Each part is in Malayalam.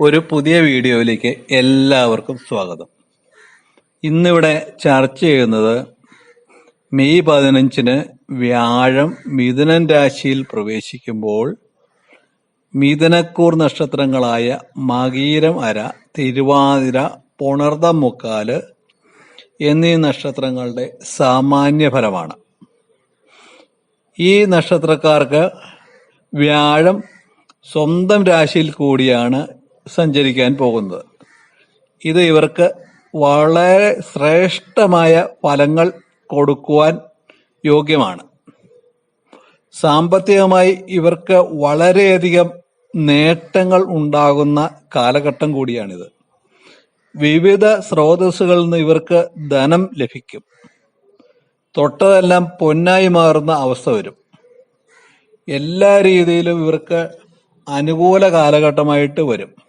ഒരു പുതിയ വീഡിയോയിലേക്ക് എല്ലാവർക്കും സ്വാഗതം. ഇന്നിവിടെ ചർച്ച ചെയ്യുന്നത് മെയ് പതിനഞ്ചിന് വ്യാഴം മിഥുനൻ രാശിയിൽ പ്രവേശിക്കുമ്പോൾ മിഥുനക്കൂർ നക്ഷത്രങ്ങളായ മകീരം അര തിരുവാതിര പുണർദം മുക്കാൽ എന്നീ നക്ഷത്രങ്ങളുടെ സാമാന്യ ഫലമാണ്. ഈ നക്ഷത്രക്കാർക്ക് വ്യാഴം സ്വന്തം രാശിയിൽ കൂടിയാണ് സഞ്ചരിക്കാൻ പോകുന്നത്. ഇത് ഇവർക്ക് വളരെ ശ്രേഷ്ഠമായ ഫലങ്ങൾ കൊടുക്കുവാൻ യോഗ്യമാണ്. സാമ്പത്തികമായി ഇവർക്ക് വളരെയധികം നേട്ടങ്ങൾ ഉണ്ടാകുന്ന കാലഘട്ടം കൂടിയാണിത്. വിവിധ സ്രോതസ്സുകളിൽ നിന്ന് ഇവർക്ക് ധനം ലഭിക്കും. തൊട്ടതെല്ലാം പൊന്നായി മാറുന്ന അവസ്ഥ വരും. എല്ലാ രീതിയിലും ഇവർക്ക് അനുകൂല കാലഘട്ടമായിട്ട് വരും.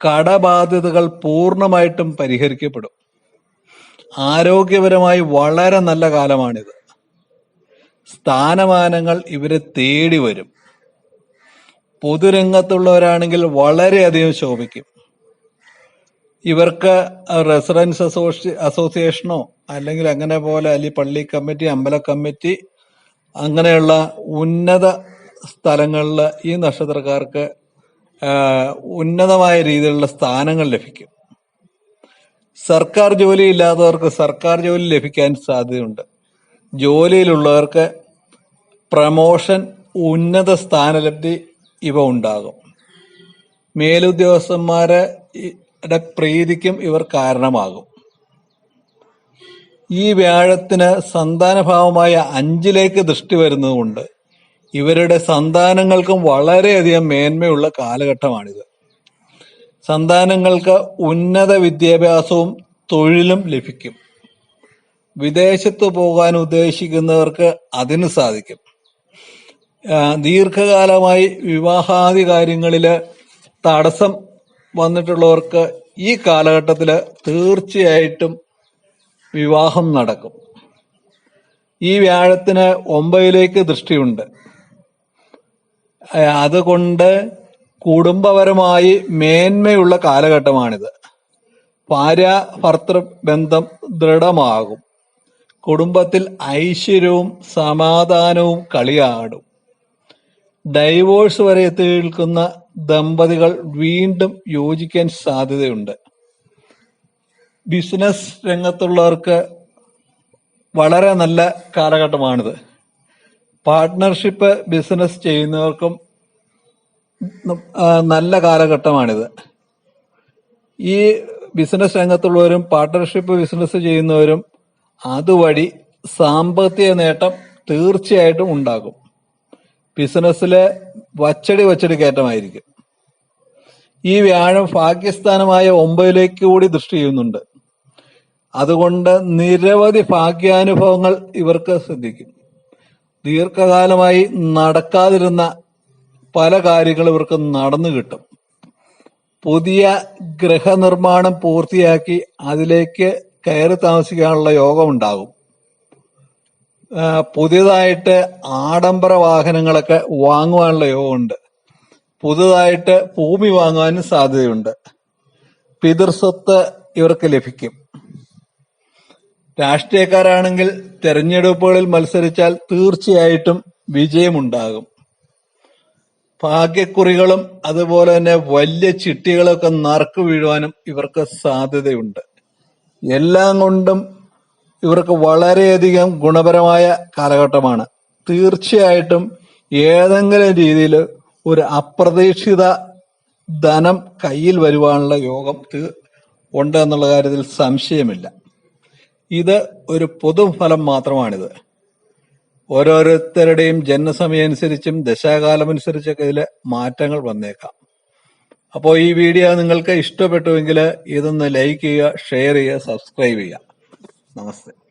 കടബാധ്യതകൾ പൂർണമായിട്ടും പരിഹരിക്കപ്പെടും. ആരോഗ്യപരമായി വളരെ നല്ല കാലമാണിത്. സ്ഥാനമാനങ്ങൾ ഇവരെ തേടി വരും. പൊതുരംഗത്തുള്ളവരാണെങ്കിൽ വളരെയധികം ശോഭിക്കും. ഇവർക്ക് റെസിഡൻസ് അസോസി അസോസിയേഷനോ അല്ലെങ്കിൽ അങ്ങനെ പോലെ അല്ലെങ്കിൽ പള്ളി കമ്മിറ്റി അമ്പല കമ്മിറ്റി അങ്ങനെയുള്ള ഉന്നത സ്ഥലങ്ങളിൽ ഈ നക്ഷത്രക്കാർക്ക് ഉന്നതമായ രീതിയിലുള്ള സ്ഥാനങ്ങൾ ലഭിക്കും. സർക്കാർ ജോലി ഇല്ലാത്തവർക്ക് സർക്കാർ ജോലി ലഭിക്കാൻ സാധ്യതയുണ്ട്. ജോലിയിലുള്ളവർക്ക് പ്രമോഷൻ ഉന്നത സ്ഥാനലബ്ധി ഇവ ഉണ്ടാകും. മേലുദ്യോഗസ്ഥന്മാരുടെ പ്രീതിക്കും ഇവർ കാരണമാകും. ഈ വ്യാഴത്തിന് സന്താനഭാവമായ അഞ്ചിലേക്ക് ദൃഷ്ടി വരുന്നതുകൊണ്ട് ഇവരുടെ സന്താനങ്ങൾക്കും വളരെയധികം മേന്മയുള്ള കാലഘട്ടമാണിത്. സന്താനങ്ങൾക്ക് ഉന്നത വിദ്യാഭ്യാസവും തൊഴിലും ലഭിക്കും. വിദേശത്ത് പോകാൻ ഉദ്ദേശിക്കുന്നവർക്ക് അതിന് സാധിക്കും. ദീർഘകാലമായി വിവാഹാദി കാര്യങ്ങളിൽ തടസ്സം വന്നിട്ടുള്ളവർക്ക് ഈ കാലഘട്ടത്തിൽ തീർച്ചയായിട്ടും വിവാഹം നടക്കും. ഈ വ്യാഴത്തിന് ഒമ്പതിലേക്ക് ദൃഷ്ടിയുണ്ട്. അതുകൊണ്ട് കുടുംബപരമായി മേന്മയുള്ള കാലഘട്ടമാണിത്. ഭാര്യ ഭർത്തൃ ബന്ധം ദൃഢമാകും. കുടുംബത്തിൽ ഐശ്വര്യവും സമാധാനവും കളിയാടും. ഡൈവോഴ്സ് വരെ എത്തി നിൽക്കുന്ന ദമ്പതികൾ വീണ്ടും യോജിക്കാൻ സാധ്യതയുണ്ട്. ബിസിനസ് രംഗത്തുള്ളവർക്ക് വളരെ നല്ല കാലഘട്ടമാണിത്. പാർട്ട്ണർഷിപ്പ് ബിസിനസ് ചെയ്യുന്നവർക്കും നല്ല കാലഘട്ടമാണിത്. ഈ ബിസിനസ് രംഗത്തുള്ളവരും പാർട്ട്ണർഷിപ്പ് ബിസിനസ് ചെയ്യുന്നവരും അതുവഴി സാമ്പത്തിക നേട്ടം തീർച്ചയായിട്ടും ഉണ്ടാകും. ബിസിനസ്സിലെ വച്ചടി വച്ചടി കയറ്റമായിരിക്കും. ഈ വ്യാഴം ഭാഗ്യസ്ഥാനമായ ഒമ്പതിലേക്ക് കൂടി ദൃഷ്ടി ചെയ്യുന്നുണ്ട്. അതുകൊണ്ട് നിരവധി ഭാഗ്യാനുഭവങ്ങൾ ഇവർക്ക് സിദ്ധിക്കും. ദീർഘകാലമായി നടക്കാതിരുന്ന പല കാര്യങ്ങളും ഇവർക്ക് നടന്നു കിട്ടും. പുതിയ ഗൃഹനിർമ്മാണം പൂർത്തിയാക്കി അതിലേക്ക് കയറി താമസിക്കാനുള്ള യോഗം ഉണ്ടാകും പുതിയതായിട്ട് ആഡംബര വാഹനങ്ങളൊക്കെ വാങ്ങുവാനുള്ള യോഗമുണ്ട്. പുതുതായിട്ട് ഭൂമി വാങ്ങുവാനും സാധ്യതയുണ്ട്. പിതൃസ്വത്ത് ഇവർക്ക് ലഭിക്കും. രാഷ്ട്രീയക്കാരാണെങ്കിൽ തെരഞ്ഞെടുപ്പുകളിൽ മത്സരിച്ചാൽ തീർച്ചയായിട്ടും വിജയമുണ്ടാകും. ഭാഗ്യക്കുറികളും അതുപോലെ തന്നെ വലിയ ചിട്ടികളൊക്കെ നറുക്ക് വീഴുവാനും ഇവർക്ക് സാധ്യതയുണ്ട്. എല്ലാം കൊണ്ടും ഇവർക്ക് വളരെയധികം ഗുണപരമായ കാലഘട്ടമാണ്. തീർച്ചയായിട്ടും ഏതെങ്കിലും രീതിയിൽ ഒരു അപ്രതീക്ഷിത ധനം കയ്യിൽ വരുവാനുള്ള യോഗം ഉണ്ട് എന്നുള്ള കാര്യത്തിൽ സംശയമില്ല. ഇത് ഒരു പൊതുഫലം മാത്രമാണിത്. ഓരോരുത്തരുടെയും ജന്മസമയമനുസരിച്ചും അനുസരിച്ചും ദശാകാലം അനുസരിച്ചൊക്കെ ഇതിൽ മാറ്റങ്ങൾ വന്നേക്കാം. അപ്പോൾ ഈ വീഡിയോ നിങ്ങൾക്ക് ഇഷ്ടപ്പെട്ടുവെങ്കിൽ ഇതൊന്ന് ലൈക്ക് ചെയ്യുക ഷെയർ ചെയ്യുക സബ്സ്ക്രൈബ് ചെയ്യുക. നമസ്തേ.